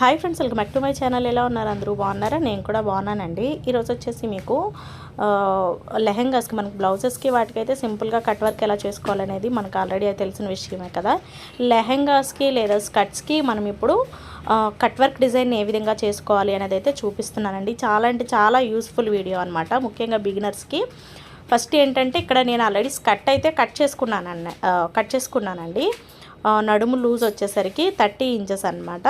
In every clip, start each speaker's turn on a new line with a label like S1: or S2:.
S1: Hi friends welcome back to my channel. ఎలా ఉన్నారు అందరూ? బాగున్నారా? నేను కూడా బాగున్నానండి. ఈరోజు వచ్చేసి మీకు లెహెంగాస్కి మనకు బ్లౌజెస్కి వాటికైతే సింపుల్గా కట్ వర్క్ ఎలా చేసుకోవాలనేది మనకు ఆల్రెడీ తెలిసిన విషయమే కదా. లెహెంగాస్కి లేదా స్కర్ట్స్కి మనం ఇప్పుడు కట్ వర్క్ డిజైన్ ఏ విధంగా చేసుకోవాలి అనేది అయితే చూపిస్తున్నానండి. చాలా అంటే చాలా యూస్ఫుల్ వీడియో అనమాట ముఖ్యంగా బిగినర్స్కి ఫస్ట్ ఏంటంటే ఇక్కడ నేను ఆల్రెడీ స్కర్ట్ అయితే కట్ చేసుకున్నానండి కట్ చేసుకున్నానండి. నడుము లూజ్ వచ్చేసరికి థర్టీ ఇంచెస్ అనమాట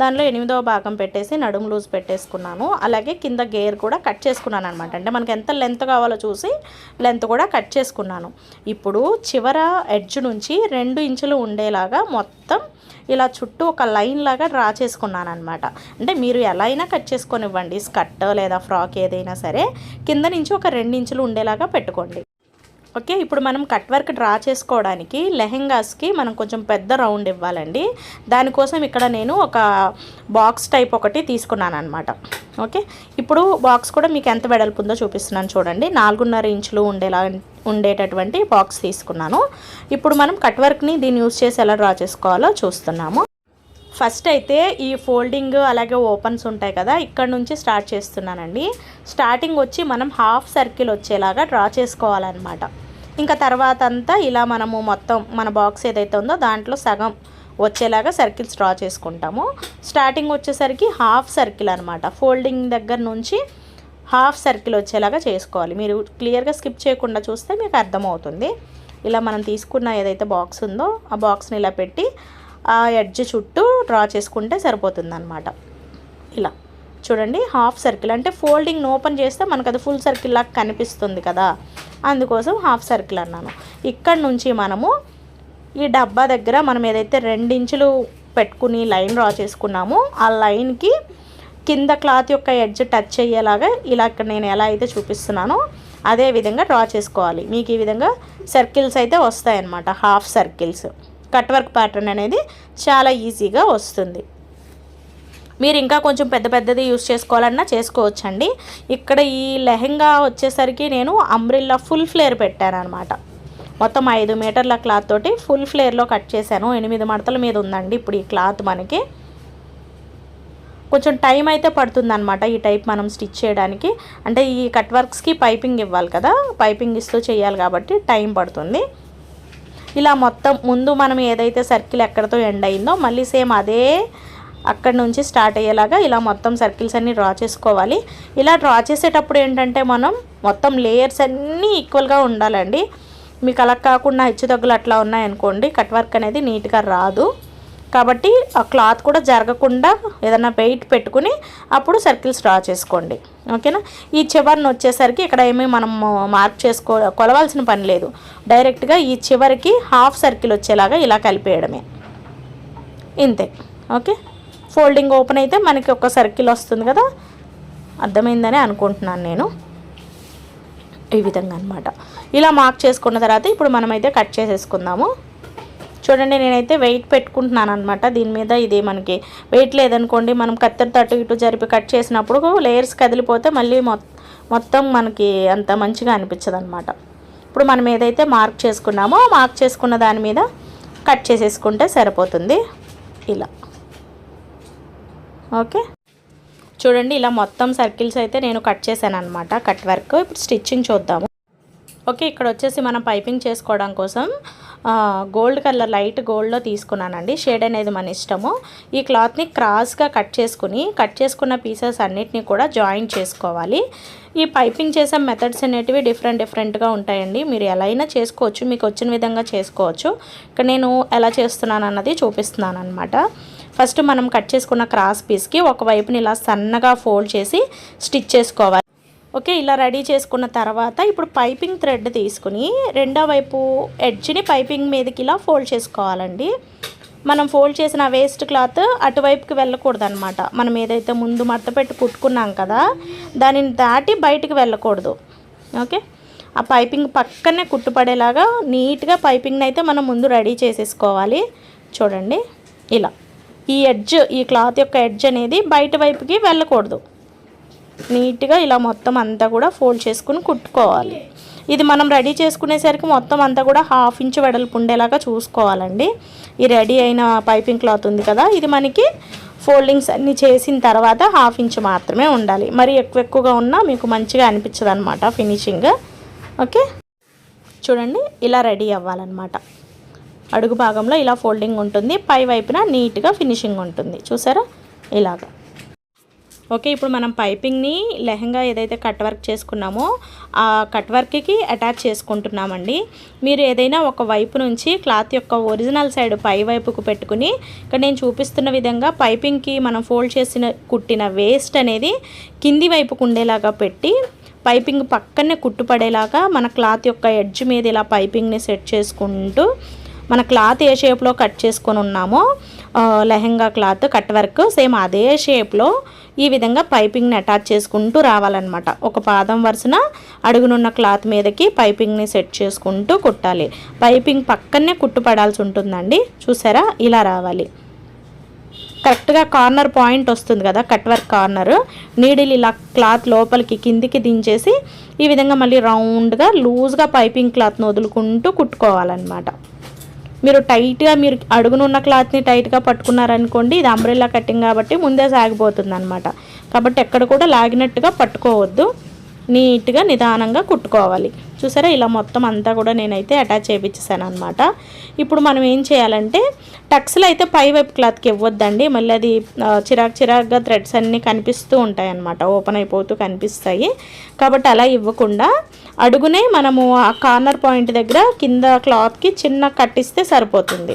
S1: దానిలో ఎనిమిదవ భాగం పెట్టేసి నడుము లూజ్ పెట్టేసుకున్నాను. అలాగే కింద గేర్ కూడా కట్ చేసుకున్నాను అనమాట అంటే మనకి ఎంత లెంత్ కావాలో చూసి లెంత్ కూడా కట్ చేసుకున్నాను. ఇప్పుడు చివర ఎడ్జ్ నుంచి రెండు ఇంచులు ఉండేలాగా మొత్తం ఇలా చుట్టూ ఒక లైన్ లాగా డ్రా చేసుకున్నాను అనమాట అంటే మీరు ఎలా అయినా కట్ చేసుకొని ఇవ్వండి స్కర్ట్ లేదా ఫ్రాక్ ఏదైనా సరే కింద నుంచి ఒక రెండు ఇంచులు ఉండేలాగా పెట్టుకోండి. ఓకే ఇప్పుడు మనం కట్ వర్క్ డ్రా చేసుకోవడానికి లెహెంగాస్కి మనం కొంచెం పెద్ద రౌండ్ ఇవ్వాలండి. దానికోసం ఇక్కడ నేను ఒక బాక్స్ టైప్ ఒకటి తీసుకున్నాను అనమాట ఓకే ఇప్పుడు బాక్స్ కూడా మీకు ఎంత వెడల్పు ఉందో చూపిస్తున్నాను చూడండి. నాలుగున్నర ఇంచులు ఉండేలా ఉండేటటువంటి బాక్స్ తీసుకున్నాను. ఇప్పుడు మనం కట్ వర్క్ని దీన్ని యూజ్ చేసి ఎలా డ్రా చేసుకోవాలో చూస్తున్నాము. ఫస్ట్ అయితే ఈ ఫోల్డింగ్ అలాగే ఓపెన్స్ ఉంటాయి కదా ఇక్కడ నుంచి స్టార్ట్ చేస్తున్నానండి. స్టార్టింగ్ వచ్చి మనం హాఫ్ సర్కిల్ వచ్చేలాగా డ్రా చేసుకోవాలన్నమాట. ఇంకా తర్వాత అంతా ఇలా మనము మొత్తం మన బాక్స్ ఏదైతే ఉందో దాంట్లో సగం వచ్చేలాగా సర్కిల్స్ డ్రా చేసుకుంటాము. స్టార్టింగ్ వచ్చేసరికి హాఫ్ సర్కిల్ అనమాట ఫోల్డింగ్ దగ్గర నుంచి హాఫ్ సర్కిల్ వచ్చేలాగా చేసుకోవాలి. మీరు క్లియర్గా స్కిప్ చేయకుండా చూస్తే మీకు అర్థమవుతుంది. ఇలా మనం తీసుకున్న ఏదైతే బాక్స్ ఉందో ఆ బాక్స్ని ఇలా పెట్టి ఆ ఎడ్జ్ చుట్టూ డ్రా చేసుకుంటే సరిపోతుంది ఇలా. చూడండి హాఫ్ సర్కిల్ అంటే ఫోల్డింగ్ ఓపెన్ చేస్తే మనకు అది ఫుల్ సర్కిల్ లాగా కనిపిస్తుంది కదా. అందుకోసం హాఫ్ సర్కిల్ అన్నాను. ఇక్కడ నుంచి మనము ఈ డబ్బా దగ్గర మనం ఏదైతే రెండించులు పెట్టుకుని లైన్ డ్రా చేసుకున్నామో ఆ లైన్కి కింద క్లాత్ యొక్క ఎడ్జ్ టచ్ అయ్యేలాగా ఇలా ఇక్కడ నేను ఎలా అయితే చూపిస్తున్నానో అదే విధంగా డ్రా చేసుకోవాలి. మీకు ఈ విధంగా సర్కిల్స్ అయితే వస్తాయన్నమాట half circles cut work pattern అనేది చాలా ఈజీగా వస్తుంది. మీరు ఇంకా కొంచెం పెద్ద పెద్దది యూస్ చేసుకోవాలన్నా చేసుకోవచ్చండి. ఇక్కడ ఈ లెహెంగా వచ్చేసరికి నేను అంబ్రిల్లా ఫుల్ ఫ్లేర్ పెట్టాను అనమాట మొత్తం ఐదు మీటర్ల క్లాత్ తోటి ఫుల్ ఫ్లేర్లో కట్ చేశాను. ఎనిమిది మడతల మీద ఉందండి ఇప్పుడు ఈ క్లాత్ మనకి. కొంచెం టైం అయితే పడుతుందన్నమాట ఈ టైప్ మనం స్టిచ్ చేయడానికి. అంటే ఈ కట్ వర్క్స్కి పైపింగ్ ఇవ్వాలి కదా పైపింగ్ ఇస్తూ చేయాలి కాబట్టి టైం పడుతుంది. ఇలా మొత్తం ముందు మనం ఏదైతే సర్కిల్ ఎక్కడితో ఎండ్ అయిందో మళ్ళీ సేమ్ అదే అక్కడ నుంచి స్టార్ట్ అయ్యేలాగా ఇలా మొత్తం సర్కిల్స్ అన్నీ డ్రా చేసుకోవాలి. ఇలా డ్రా చేసేటప్పుడు ఏంటంటే మనం మొత్తం లేయర్స్ అన్నీ ఈక్వల్గా ఉండాలండి. మీకు అలా కాకుండా హెచ్చుతగ్గులు అట్లా ఉన్నాయనుకోండి కట్ వర్క్ అనేది నీట్గా రాదు. కాబట్టి ఆ క్లాత్ కూడా జరగకుండా ఏదైనా వెయిట్ పెట్టుకుని అప్పుడు సర్కిల్స్ డ్రా చేసుకోండి. ఓకేనా? ఈ చివరిని వచ్చేసరికి ఇక్కడ ఏమీ మనం మార్క్ చేసుకో కొలవాల్సిన పని లేదు. డైరెక్ట్గా ఈ చివరికి హాఫ్ సర్కిల్ వచ్చేలాగా ఇలా కలిపేయడమే. ఇంతే. ఓకే? ఫోల్డింగ్ ఓపెన్ అయితే మనకి ఒక సర్కిల్ వస్తుంది కదా? అర్థమైందని అనుకుంటున్నాను నేను. ఈ విధంగా అనమాట ఇలా మార్క్ చేసుకున్న తర్వాత ఇప్పుడు మనమైతే కట్ చేసేసుకుందాము. చూడండి నేనైతే వెయిట్ పెట్టుకుంటున్నాను అనమాట దీని మీద ఇది మనకి వెయిట్ లేదనుకోండి మనం కత్తెర తట్టు ఇటు జరిపి కట్ చేసినప్పుడు లేయర్స్ కదిలిపోతే మళ్ళీ మొత్తం మనకి అంత మంచిగా అనిపించదు అనమాట ఇప్పుడు మనం ఏదైతే మార్క్ చేసుకున్నామో మార్క్ చేసుకున్న దాని మీద కట్ చేసేసుకుంటే సరిపోతుంది. ఇలా. ఓకే? చూడండి ఇలా మొత్తం సర్కిల్స్ అయితే నేను కట్ చేశాను అనమాట కట్ వర్క్. ఇప్పుడు స్టిచ్చింగ్ చూద్దాము. ఓకే ఇక్కడ వచ్చేసి మనం పైపింగ్ చేసుకోవడం కోసం గోల్డ్ కలర్ లైట్ గోల్డ్లో తీసుకున్నానండి. షేడ్ అనేది మన ఇష్టము. ఈ క్లాత్ని క్రాస్గా కట్ చేసుకుని కట్ చేసుకున్న పీసెస్ అన్నిటిని కూడా జాయిన్ చేసుకోవాలి. ఈ పైపింగ్ చేసే మెథడ్స్ అనేటివి డిఫరెంట్ డిఫరెంట్గా ఉంటాయండి. మీరు ఎలా అయినా చేసుకోవచ్చు. మీకు వచ్చిన విధంగా చేసుకోవచ్చు. ఇక్కడ నేను ఎలా చేస్తున్నాను అన్నది చూపిస్తున్నాను అనమాట ఫస్ట్ మనం కట్ చేసుకున్న క్రాస్ పీస్కి ఒకవైపుని ఇలా సన్నగా ఫోల్డ్ చేసి స్టిచ్ చేసుకోవాలి. ఓకే ఇలా రెడీ చేసుకున్న తర్వాత ఇప్పుడు పైపింగ్ థ్రెడ్ తీసుకుని రెండో వైపు ఎడ్జ్ని పైపింగ్ మీదకి ఇలా ఫోల్డ్ చేసుకోవాలండి. మనం ఫోల్డ్ చేసిన వేస్ట్ క్లాత్ అటువైపుకి వెళ్ళకూడదు అనమాట మనం ఏదైతే ముందు మడత పెట్టి కుట్టుకున్నాం కదా దానిని దాటి బయటికి వెళ్ళకూడదు. ఓకే ఆ పైపింగ్ పక్కనే కుట్టుపడేలాగా నీట్గా పైపింగ్ని అయితే మనం ముందు రెడీ చేసేసుకోవాలి. చూడండి ఇలా. ఈ ఎడ్జ్ ఈ క్లాత్ యొక్క ఎడ్జ్ అనేది బయట వైపుకి వెళ్ళకూడదు. నీట్గా ఇలా మొత్తం అంతా కూడా ఫోల్డ్ చేసుకుని కుట్టుకోవాలి. ఇది మనం రెడీ చేసుకునేసరికి మొత్తం అంతా కూడా హాఫ్ ఇంచ్ వెడల్పు ఉండేలాగా చూసుకోవాలండి. ఈ రెడీ అయిన పైపింగ్ క్లాత్ ఉంది కదా ఇది మనకి ఫోల్డింగ్స్ అన్నీ చేసిన తర్వాత హాఫ్ ఇంచ్ మాత్రమే ఉండాలి. మరి ఎక్కువ ఎక్కువగా ఉన్నా మీకు మంచిగా అనిపించదు అనమాట ఫినిషింగ్. ఓకే? చూడండి ఇలా రెడీ అవ్వాలన్నమాట. అడుగు భాగంలో ఇలా ఫోల్డింగ్ ఉంటుంది. పై వైపున నీట్గా ఫినిషింగ్ ఉంటుంది. చూసారా? ఇలాగా. ఓకే ఇప్పుడు మనం పైపింగ్ని లెహంగా ఏదైతే కట్ వర్క్ చేసుకున్నామో ఆ కట్ వర్క్కి అటాచ్ చేసుకుంటున్నామండి. మీరు ఏదైనా ఒక వైపు నుంచి క్లాత్ యొక్క ఒరిజినల్ సైడ్ పై వైపుకు పెట్టుకుని ఇక్కడ నేను చూపిస్తున్న విధంగా పైపింగ్కి మనం ఫోల్డ్ చేసిన కుట్టిన వేస్ట్ అనేది కింది వైపుకు ఉండేలాగా పెట్టి పైపింగ్ పక్కనే కుట్టుపడేలాగా మన క్లాత్ యొక్క ఎడ్జ్ మీద ఇలా పైపింగ్ని సెట్ చేసుకుంటూ మన క్లాత్ ఏ షేప్లో కట్ చేసుకొని ఉన్నామో lehenga cloth cut work same అదే షేప్లో ఈ విధంగా పైపింగ్ని అటాచ్ చేసుకుంటూ రావాలన్నమాట. ఒక పాదం వరుసన అడుగునున్న క్లాత్ మీదకి పైపింగ్ని సెట్ చేసుకుంటూ కుట్టాలి. పైపింగ్ పక్కనే కుట్టు పడాల్సి ఉంటుందండి. చూసారా? ఇలా రావాలి. కరెక్ట్గా కార్నర్ పాయింట్ వస్తుంది కదా కట్ వర్క్ కార్నర్. నీడిల్ ఇలా క్లాత్ లోపలికి కిందికి దించేసి ఈ విధంగా మళ్ళీ రౌండ్గా లూజ్గా పైపింగ్ క్లాత్ను వదులుకుంటూ కుట్టుకోవాలన్నమాట. మీరు టైట్గా మీరు అడుగునున్న క్లాత్ని టైట్గా పట్టుకున్నారనుకోండి ఇది అంబ్రెల్లా కటింగ్ కాబట్టి ముందే సాగిపోతుంది అనమాట కాబట్టి ఎక్కడ కూడా లాగినట్టుగా పట్టుకోవద్దు. నీట్గా నిదానంగా కుట్టుకోవాలి. చూసారా? ఇలా మొత్తం అంతా కూడా నేనైతే అటాచ్ చేయించేసాను అనమాట ఇప్పుడు మనం ఏం చేయాలంటే టక్స్లో అయితే పై వైపు క్లాత్కి ఇవ్వద్దండి. మళ్ళీ అది చిరాక్ చిరాక్గా థ్రెడ్స్ అన్నీ కనిపిస్తూ ఉంటాయి అనమాట ఓపెన్ అయిపోతూ కనిపిస్తాయి. కాబట్టి అలా ఇవ్వకుండా అడుగునే మనము ఆ కార్నర్ పాయింట్ దగ్గర కింద క్లాత్కి చిన్న కట్టిస్తే సరిపోతుంది.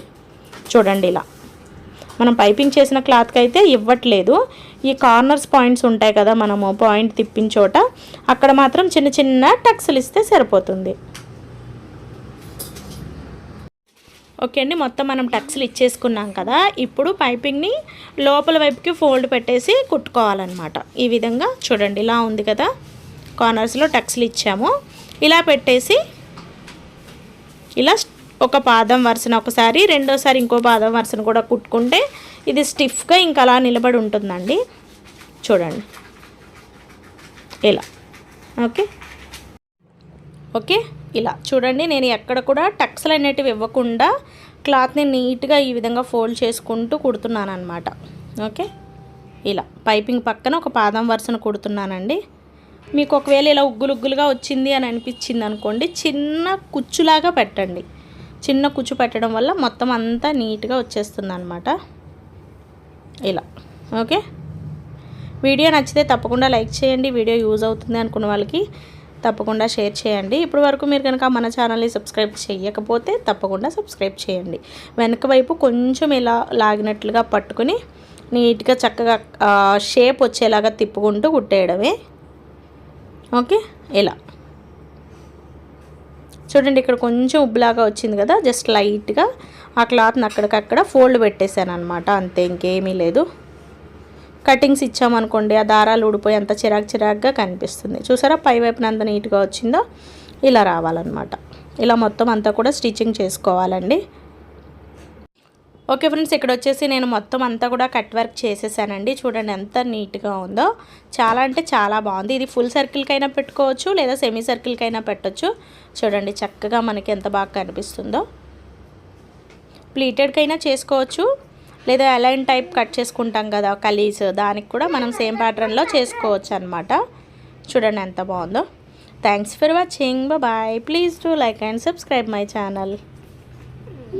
S1: చూడండి ఇలా. మనం పైపింగ్ చేసిన క్లాత్కి అయితే ఇవ్వట్లేదు. ఈ కార్నర్స్ పాయింట్స్ ఉంటాయి కదా మనము పాయింట్ తిప్పిన చోట అక్కడ మాత్రం చిన్న చిన్న టక్స్లు ఇస్తే సరిపోతుంది. ఓకే అండి మొత్తం మనం టక్స్లు ఇచ్చేసుకున్నాం కదా. ఇప్పుడు పైపింగ్ని లోపల వైపుకి ఫోల్డ్ పెట్టేసి కుట్టుకోవాలన్నమాట. ఈ విధంగా చూడండి ఇలా ఉంది కదా. కార్నర్స్లో టక్స్లు ఇచ్చాము. ఇలా పెట్టేసి ఇలా ఒక పాదం వరుసన ఒకసారి రెండోసారి ఇంకో పాదం వరుసను కూడా కుట్టుకుంటే ఇది స్టిఫ్గా ఇంకా అలా నిలబడి ఉంటుందండి. చూడండి. ఇలా. ఓకే. ఓకే. ఇలా. చూడండి నేను ఎక్కడ కూడా టక్స్లు అనేటివి ఇవ్వకుండా క్లాత్ని నీట్గా ఈ విధంగా ఫోల్డ్ చేసుకుంటూ కుడుతున్నాను అనమాట ఓకే. ఇలా. పైపింగ్ పక్కన ఒక పాదం వరుసను కుడుతున్నానండి. మీకు ఒకవేళ ఇలా ఉగ్గులు ఉగ్గులుగా వచ్చింది అని అనిపించింది అనుకోండి చిన్న కుచ్చులాగా పెట్టండి. చిన్న కుచ్చు పెట్టడం వల్ల మొత్తం అంతా నీట్గా వచ్చేస్తుంది అనమాట ఇలా. ఓకే? వీడియో నచ్చితే తప్పకుండా లైక్ చేయండి. వీడియో యూజ్ అవుతుంది అనుకున్న వాళ్ళకి తప్పకుండా షేర్ చేయండి. ఇప్పుడు వరకు మీరు కనుక మన ఛానల్ని సబ్స్క్రైబ్ చేయకపోతే తప్పకుండా సబ్స్క్రైబ్ చేయండి. వెనక వైపు కొంచెం ఇలా లాగినట్లుగా పట్టుకుని నీట్గా చక్కగా షేప్ వచ్చేలాగా తిప్పుకుంటూ కుట్టేయడమే. ఓకే? ఇలా. చూడండి ఇక్కడ కొంచెం ఉబ్బులాగా వచ్చింది కదా జస్ట్ లైట్గా ఆ క్లాత్ని అక్కడికక్కడ ఫోల్డ్ పెట్టేశాను అనమాట అంతే ఇంకేమీ లేదు. కటింగ్స్ ఇచ్చామనుకోండి ఆ దారాలు ఊడిపోయి అంత చిరాకు చిరాకుగా కనిపిస్తుంది. చూసారా పైవైపున అంత నీట్గా వచ్చిందో? ఇలా రావాలన్నమాట. ఇలా మొత్తం అంతా కూడా స్టిచ్చింగ్ చేసుకోవాలండి. ఓకే ఫ్రెండ్స్ ఇక్కడ వచ్చేసి నేను మొత్తం అంతా కూడా కట్ వర్క్ చేసేసానండి. చూడండి ఎంత నీట్గా ఉందో. చాలా అంటే చాలా బాగుంది. ఇది ఫుల్ సర్కిల్కైనా పెట్టుకోవచ్చు లేదా సెమీ సర్కిల్కైనా పెట్టచ్చు. చూడండి చక్కగా మనకి ఎంత బాగా కనిపిస్తుందో. ప్లీటెడ్కైనా చేసుకోవచ్చు లేదా అలైన్ టైప్ కట్ చేసుకుంటాం కదా కలీస్. దానికి కూడా మనం సేమ్ ప్యాటర్న్లో చేసుకోవచ్చు అనమాట చూడండి ఎంత బాగుందో. Thanks for watching. Bye. Please do like and subscribe my channel.